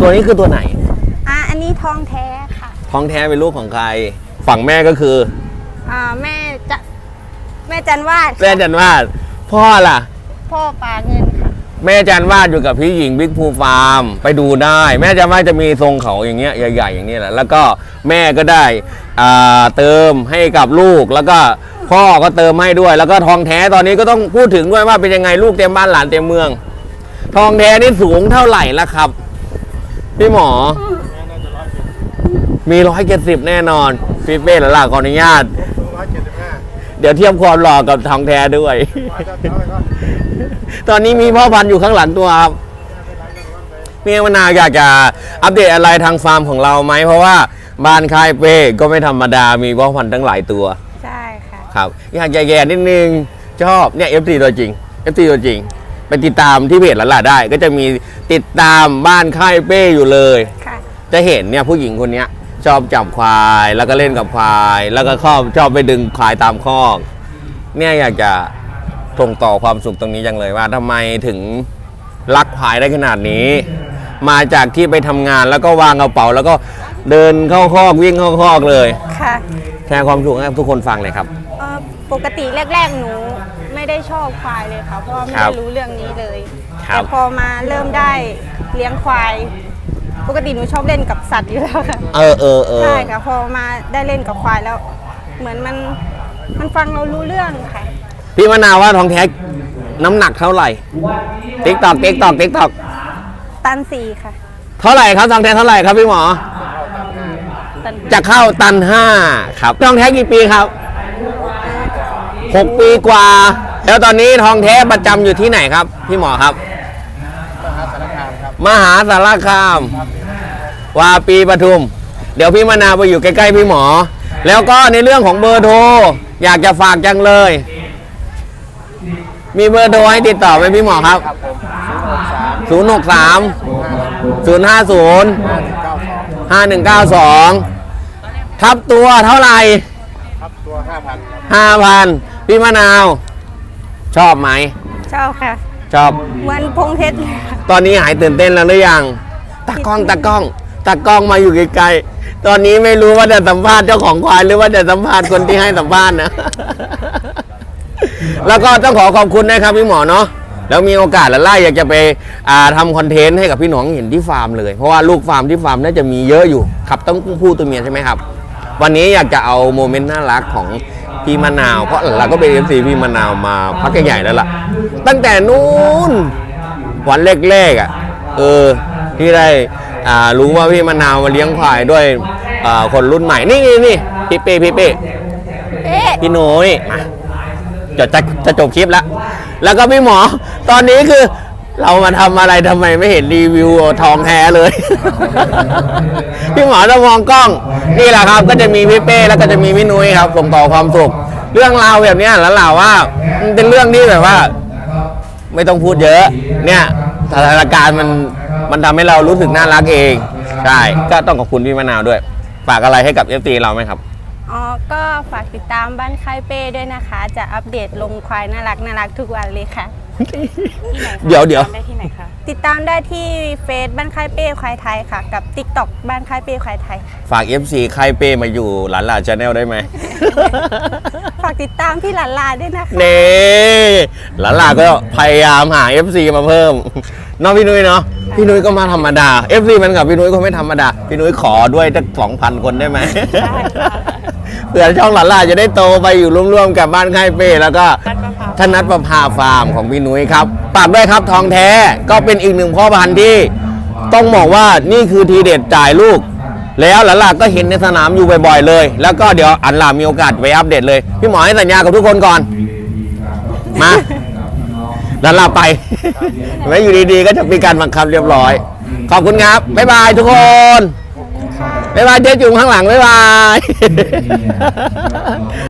ตัวนี้คือตัวไหน อ่าอันนี้ทองแท้ค่ะท้องแท้เป็นลูกของใคร ฝั่งแม่ก็คืออ่าแม่จะแม่จันวาดแม่จันวาด พ่อล่ะ พ่อปาเงินค่ะ แม่จันวาดอยู่กับพี่หญิงบิ๊กพูฟาร์มไปดูได้ แม่จันวาดจะมีทรงเขาอย่างเงี้ยใหญ่ๆอย่างนี้แหละแล้วก็แม่ก็ได้อ่าเติมให้กับลูกแล้วก็พ่อก็เติมให้ด้วย แล้วก็ทองแท้ตอนนี้ก็ต้องพูดถึงด้วยว่าเป็นยังไงลูกเต็มบ้านหลานเต็มเมือง ทองแท้นี่สูงเท่าไหร่ละครับ พี่หมอ มีร้อยเจ็ดสิบแน่นอน พี่เป้หล่ะขออนุญาต ร้อยเจ็ดสิบห้าเดี๋ยวเทียบความหล่อกับทองแท้ด้วยตอนนี้มีพ่อพันธุ์อยู่ข้างหลังตัวครับ พี่มะนาวอยากจะอัปเดตอะไรทางฟาร์มของเราไหม เพราะว่าบ้านค่ายเป้ก็ไม่ธรรมดา มีพ่อพันธุ์ตั้งหลายตัว ใช่ค่ะ ครับ อยากจะแย่นิดนึง ชอบเนี่ย FT ตัวจริง FT ตัวจริง ไปติดตามที่เพจหลานๆได้ ก็จะมีติดตามบ้านค่ายเป้อยู่เลย ค่ะ จะเห็นเนี่ยผู้หญิงคนเนี้ย ชอบจับควายแล้วก็เล่นกับควาย แล้วก็ชอบชอบไปดึงควายตามคอกเนี่ยอยากจะส่งต่อความสุขตรงนี้จังเลยว่าทำไมถึงรักควายได้ขนาดนี้ มาจากที่ไปทำงานแล้วก็วางกระเป๋า แล้วก็เดินเข้าคอกวิ่งเข้าคอกเลย ค่ะแชร์ความสุขให้ทุกคนฟังเลยครับ เอ่อ ปกติแรก ๆ หนูไม่ได้ชอบควายเลยค่ะเพราะว่าไม่ครับได้รู้เรื่องนี้เลยครับ แต่พอมาเริ่มได้เลี้ยงควาย ปกติหนูชอบเล่นกับสัตว์อยู่แล้วค่ะเออเออเออใช่ค่ะพอมาได้เล่นกับควายแล้ว เหมือนมันมันฟังเรารู้เรื่องค่ะ พี่มะนาวว่าทองแท้น้ำหนักเท่าไหร่ติ๊กตอกติ๊กตอกติ๊กตอกตันสี่ค่ะ เท่าไหร่ครับทองแท้เท่าไหร่ครับพี่หมอตันจะเข้าตันห้าครับทองแท้กี่ปีครับ หกปีกว่า แล้วตอนนี้ทองแท้ประจำอยู่ที่ไหนครับ พี่หมอครับ มหาสารคามครับมหาสารคามวาปีปทุม เดี๋ยวพี่มานาวไปอยู่ใกล้ๆพี่หมอ แล้วก็ในเรื่องของเบอร์โทรอยากจะฝากจังเลย มีเบอร์โทรให้ติดต่อไหมพี่หมอครับ ครับผมศูนย์หกสาม063 050ห้าสิบเก้าสองห้าหนึ่งเก้าสองทับตัวเท่าไหร่ ครับตัวห้าพันครับห้าพัน พี่มะนาว ชอบไหม ชอบค่ะ ชอบเหมือนพงเพชรเลยค่ะตอนนี้หายตื่นเต้นแล้วหรือยังตากล้องตากล้องตากล้องมาอยู่ไกลๆตอนนี้ไม่รู้ว่าจะสัมภาษณ์เจ้าของควายหรือว่าจะสัมภาษณ์คนที่ให้สัมภาษณ์นะ แล้วก็ต้องขอขอบคุณนะครับพี่หมอเนาะแล้วมีโอกาสแล้วล่าอยากจะไปอ่าทำคอนเทนต์ให้กับพี่หนองเห็นที่ฟาร์มเลย เพราะว่าลูกฟาร์มที่ฟาร์มน่าจะมีเยอะอยู่ครับต้องพูดตัวเมียใช่ไหมครับ วันนี้อยากจะเอาโมเมนต์น่ารักของ พี่มะนาว เพราะเราก็เป็นเอฟซีพี่มะนาวมาพักใหญ่ๆแล้วล่ะ ตั้งแต่นู้นวันแรกๆอะเออที่ได้อ่ารู้ว่าพี่มะนาวมาเลี้ยงควายด้วยอ่าคนรุ่นใหม่นี่นี่นี่พี่เป้พี่เป้เอ๊ะพี่หนุ้ยมาจะจะจะจบคลิปแล้ว แล้วก็พี่หมอตอนนี้คือ เรามาทำอะไรทำไมไม่เห็นรีวิวทองแท้เลย พี่หมอต้องมองกล้องนี่แหละครับ ก็จะมีพี่เป้แล้วก็จะมีพี่นุ้ยครับส่งต่อความสุข เรื่องราวแบบเนี้ยแล้วเราว่ามันเป็นเรื่องที่แบบว่า ไม่ต้องพูดเยอะ เนี่ยสถานการณ์มันมันทำให้เรารู้สึกน่ารักเองใช่ก็ต้องขอบคุณพี่มะนาวด้วย ฝากอะไรให้กับ f อเราไหมครับ อ๋อ ก็ฝากติดตามบ้านค่ายเป้ด้วยนะคะ จะอัปเดตลงควายน่ารักน่ารักทุกวันเลยค่ะ เดี๋ยวเดี๋ยว ได้ที่ไหนคะ ติดตามได้ที่เฟซบ้านค่ายเป้ควายไทยค่ะ กับ t ิ k t o k บ้านค่ายเป้ควายไทยค่ะฝาก FC ค่ายเป้มาอยู่หลานหลานชาแนลได้ไหม ฝากติดตามพี่หลานลาด้วยนะคะ เน่หลานหลานก็พยายามหา FC มาเพิ่ม เน้องพี่นุ้ยเนาะพี่นุ้ยก็มาธรรมดา FC มันกับพี่นุ้ยก็ไม่ธรรมดา พี่นุ้ยขอด้วยสักสองพันคนได้ไหมเผื่อช่องหลานหลานจะได้โตไปอยู่ร่วมๆกับบ้านค่ายเป้แล้วก็ธนัทประภาฟาร์มของพี่นุ้ยครับฝากด้วยครับทองแท้ก็เป็นอีกหนึ่งพ่อพันธุ์ที่ ต้องบอกว่านี่คือทีเด็ดจ่ายลูก แล้วหลานหลานก็เห็นในสนามอยู่บ่อยๆเลย แล้วก็เดี๋ยวอันหลามีโอกาสไปอัปเดตเลย พี่หมอให้สัญญากับทุกคนก่อน มา ลานหลาไปไว้อยู่ดีๆ ก็จะมีการบังคับเรียบร้อย ขอบคุณครับ บ๊ายบายทุกคน บ๊ายบายเจ๊จุ๋มข้างหลัง บ๊ายบาย